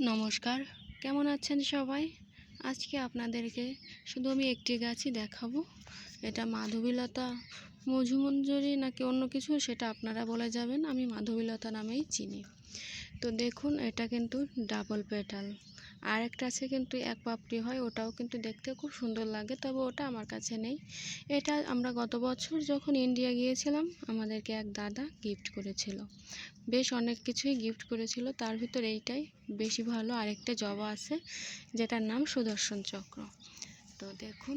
নমস্কার। কেমন আছেন সবাই? আজকে আপনাদেরকে শুধু আমি একটি গাছই দেখাবো। এটা মাধবীলতা মধুমঞ্জরি নাকি অন্য কিছু সেটা আপনারা বলে যাবেন, আমি মাধবীলতা নামেই চিনি। তো দেখুন, এটা কিন্তু ডাবল পেটাল আর একটা আছে কিন্তু এক পাপড়ি হয়, ওটাও কিন্তু দেখতে খুব সুন্দর লাগে, তবে ওটা আমার কাছে নেই। এটা আমরা গত বছর যখন ইন্ডিয়া গিয়েছিলাম, আমাদেরকে এক দাদা গিফট করেছিল। বেশ অনেক কিছুই গিফট করেছিল, তার ভিতর এইটাই। বেশি ভালো আরেকটা জবা আছে, যেটার নাম সুদর্শন চক্র। তো দেখুন,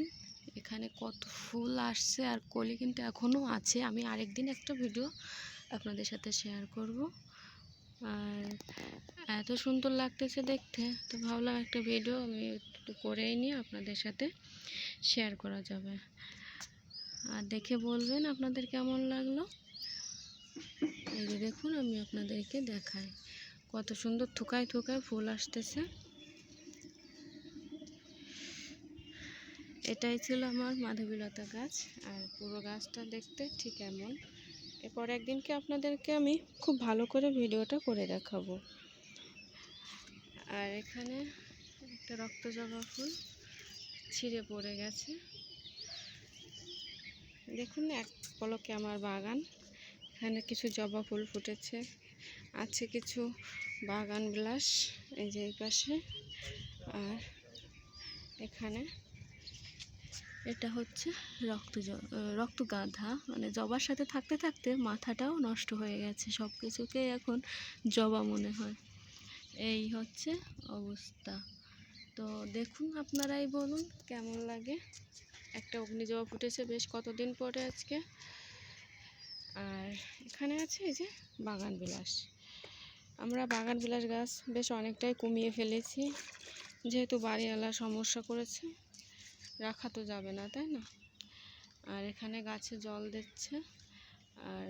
এখানে কত ফুল আসছে আর কলি কিন্তু এখনও আছে। আমি আরেকদিন একটা ভিডিও আপনাদের সাথে শেয়ার করব। আর এত সুন্দর লাগতেছে দেখতে। তো ভাবলাম একটা ভিডিও আমি একটু করেই নিয়ে আপনাদের সাথে শেয়ার করা যাবে। আর দেখে বলবেন আপনাদের কেমন লাগল। এই যে দেখুন, আমি আপনাদেরকে দেখাই। কত সুন্দর থুকায় থুকায় ফুল আসতেছে। এটাই ছিল আমার মাধবীলতা গাছ। আর পুরো গাছটা দেখতে ঠিক এমন। এরপর একদিনকে আপনাদেরকে আমি খুব ভালো করে ভিডিওটা করে দেখাবো। আর এখানে একটা রক্ত জবা ফুল ছিঁড়ে পড়ে গেছে। দেখুন এক পলকে আমার বাগান। এখানে কিছু জবা ফুল ফুটেছে, আছে কিছু বাগান বিলাস এই যে এই পাশে। আর এখানে এটা হচ্ছে রক্ত রক্ত গাধা। মানে জবার সাথে থাকতে থাকতে মাথাটাও নষ্ট হয়ে গেছে সব কিছুকে এখন জবা মনে হয়। এই হচ্ছে অবস্থা। তো দেখুন আপনারাই বলুন কেমন লাগে। একটা অগ্নিজবা ফুটেছে বেশ কতদিন পরে আজকে। আর এখানে আছে এই যে বাগান বিলাস। আমরা বাগান বিলাস গাছ বেশ অনেকটাই কমিয়ে ফেলেছি। যেহেতু বাড়িওয়ালা সমস্যা করেছে রাখা তো যাবে না, তাই না? আর এখানে গাছে জল দিচ্ছে। আর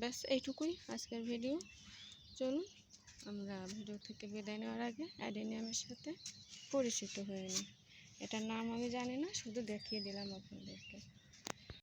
ব্যাস, এইটুকুই আজকের ভিডিও। চলুন, আমরা ভিডিও থেকে বিদায় নেওয়ার আগে অ্যাডেনিয়ামের সাথে পরিচিত হয়ে নিই। এটার নাম আমি জানি না, শুধু দেখিয়ে দিলাম আপনাদেরকে।